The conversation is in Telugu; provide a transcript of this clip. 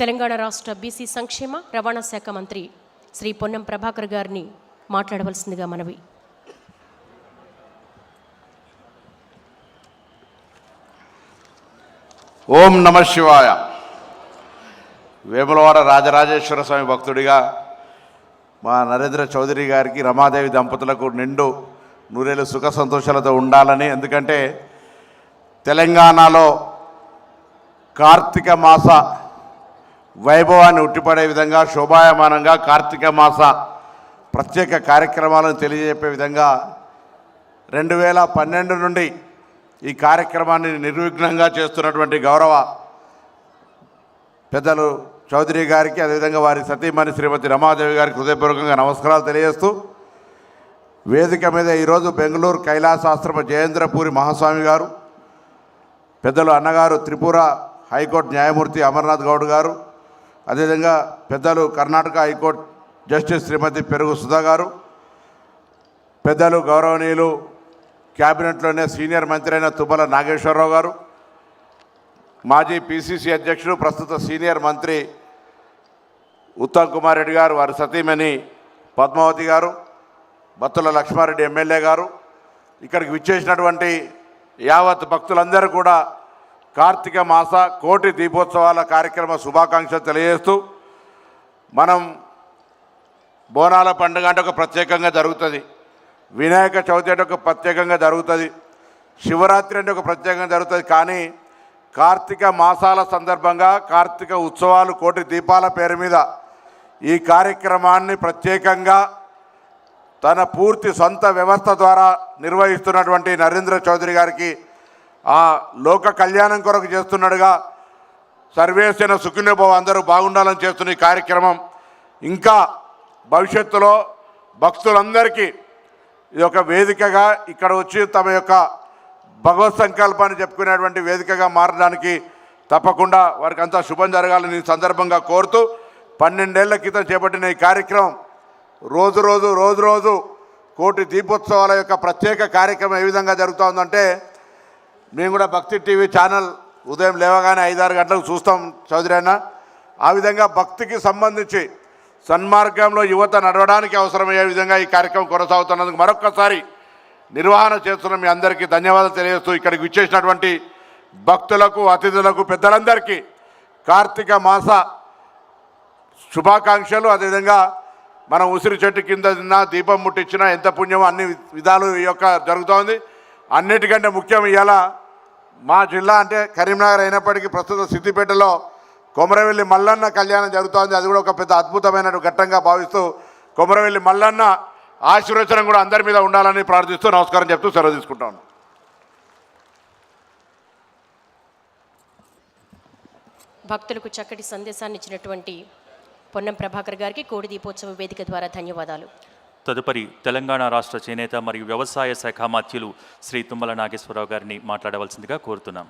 తెలంగాణ రాష్ట్ర బీసీ సంక్షేమ రవాణా శాఖ మంత్రి శ్రీ పొన్నం ప్రభాకర్ గారిని మాట్లాడవలసిందిగా మనవి. ఓం నమ శివాయ. వేములవాడ రాజరాజేశ్వర స్వామి భక్తుడిగా మా నరేంద్ర చౌదరి గారికి రమాదేవి దంపతులకు నిండు నూరేళ్ళు సుఖ సంతోషాలతో ఉండాలని ఎందుకంటే తెలంగాణలో కార్తీక మాస వైభవాన్ని ఉట్టిపడే విధంగా శోభాయమానంగా కార్తీక మాస ప్రత్యేక కార్యక్రమాలను తెలియజెప్పే విధంగా రెండు వేల పన్నెండు నుండి ఈ కార్యక్రమాన్ని నిర్విఘ్నంగా చేస్తున్నటువంటి గౌరవ పెద్దలు చౌదరి గారికి అదేవిధంగా వారి సతీమణి శ్రీమతి రమాదేవి గారికి హృదయపూర్వకంగా నమస్కారాలు తెలియజేస్తూ వేదిక మీద ఈరోజు బెంగళూరు కైలాసాశ్రమ జయేంద్రపూరి మహాస్వామి గారు పెద్దలు అన్నగారు త్రిపుర హైకోర్టు న్యాయమూర్తి అమర్నాథ్ గౌడ్ గారు అదేవిధంగా పెద్దలు కర్ణాటక హైకోర్టు జస్టిస్ శ్రీమతి పెరుగు సుధా గారు పెద్దలు గౌరవనీయులు క్యాబినెట్లోనే సీనియర్ మంత్రి అయిన తుమ్మల నాగేశ్వరరావు గారు మాజీ పిసిసి అధ్యక్షుడు ప్రస్తుత సీనియర్ మంత్రి ఉత్తమ్ కుమార్ రెడ్డి గారు వారి సతీమణి పద్మావతి గారు బత్తుల లక్ష్మారెడ్డి ఎమ్మెల్యే గారు ఇక్కడికి విచ్చేసినటువంటి యావత్ భక్తులందరూ కూడా కార్తీక మాస కోటి దీపోత్సవాల కార్యక్రమ శుభాకాంక్షలు తెలియజేస్తూ మనం బోనాల పండుగ అంటే ఒక ప్రత్యేకంగా జరుగుతుంది. వినాయక చవితి అంటే ఒక ప్రత్యేకంగా జరుగుతుంది. శివరాత్రి అంటే ఒక ప్రత్యేకంగా జరుగుతుంది. కానీ కార్తీక మాసాల సందర్భంగా కార్తీక ఉత్సవాలు కోటి దీపాల పేరు మీద ఈ కార్యక్రమాన్ని ప్రత్యేకంగా తన పూర్తి సొంత వ్యవస్థ ద్వారా నిర్వహిస్తున్నటువంటి నరేంద్ర చౌదరి గారికి ఆ లోక కళ్యాణం కొరకు చేస్తున్నాడుగా. సర్వేసిన సుఖినోభవ అందరూ బాగుండాలని చేస్తున్న ఈ కార్యక్రమం. ఇంకా భవిష్యత్తులో భక్తులందరికీ ఇది ఒక వేదికగా ఇక్కడ వచ్చి తమ యొక్క భగవత్ సంకల్పాన్ని చెప్పుకునేటువంటి వేదికగా మారడానికి తప్పకుండా వారికి అంతా శుభం జరగాలని సందర్భంగా కోరుతూ పన్నెండేళ్ళ క్రితం చేపట్టిన ఈ కార్యక్రమం రోజు రోజు రోజు రోజు కోటి దీపోత్సవాల యొక్క ప్రత్యేక కార్యక్రమం ఏ విధంగా జరుగుతోందంటే మేము కూడా భక్తి టీవీ ఛానల్ ఉదయం లేవగానే ఐదారు గంటలకు చూస్తాం చౌదరి అన్న. ఆ విధంగా భక్తికి సంబంధించి సన్మార్గంలో యువత నడవడానికి అవసరమయ్యే విధంగా ఈ కార్యక్రమం కొనసాగుతున్నందుకు మరొక్కసారి నిర్వహణ చేస్తున్న మీ అందరికీ ధన్యవాదాలు తెలియజేస్తూ ఇక్కడికి విచ్చేసినటువంటి భక్తులకు అతిథులకు పెద్దలందరికీ కార్తీక మాస శుభాకాంక్షలు. అదేవిధంగా మనం ఉసిరి చెట్టు కింద తిన్నా దీపం ముట్టించినా ఎంత పుణ్యం అన్ని విధాలు ఈ యొక్క జరుగుతోంది. అన్నిటికంటే ముఖ్యం ఇవాళ మా జిల్లా అంటే కరీంనగర్ అయినప్పటికీ ప్రస్తుత సిద్దిపేటలో కొమరవెల్లి మల్లన్న కళ్యాణం జరుగుతోంది. అది కూడా ఒక పెద్ద అద్భుతమైన ఘట్టంగా భావిస్తూ కొమరవెల్లి మల్లన్న ఆశీర్వచనం కూడా అందరి మీద ఉండాలని ప్రార్థిస్తూ నమస్కారం చెప్తూ సెలవు తీసుకుంటాను భక్తులకు చక్కటి సందేశాన్ని ఇచ్చినటువంటి పొన్నం ప్రభాకర్ గారికి కోడి దీపోత్సవ వేదిక ద్వారా ధన్యవాదాలు. తదుపరి తెలంగాణ రాష్ట్ర చేనేత మరియు వ్యవసాయ శాఖ మాత్యులు శ్రీ తుమ్మల నాగేశ్వరరావు గారిని మాట్లాడవలసిందిగా కోరుతున్నాం.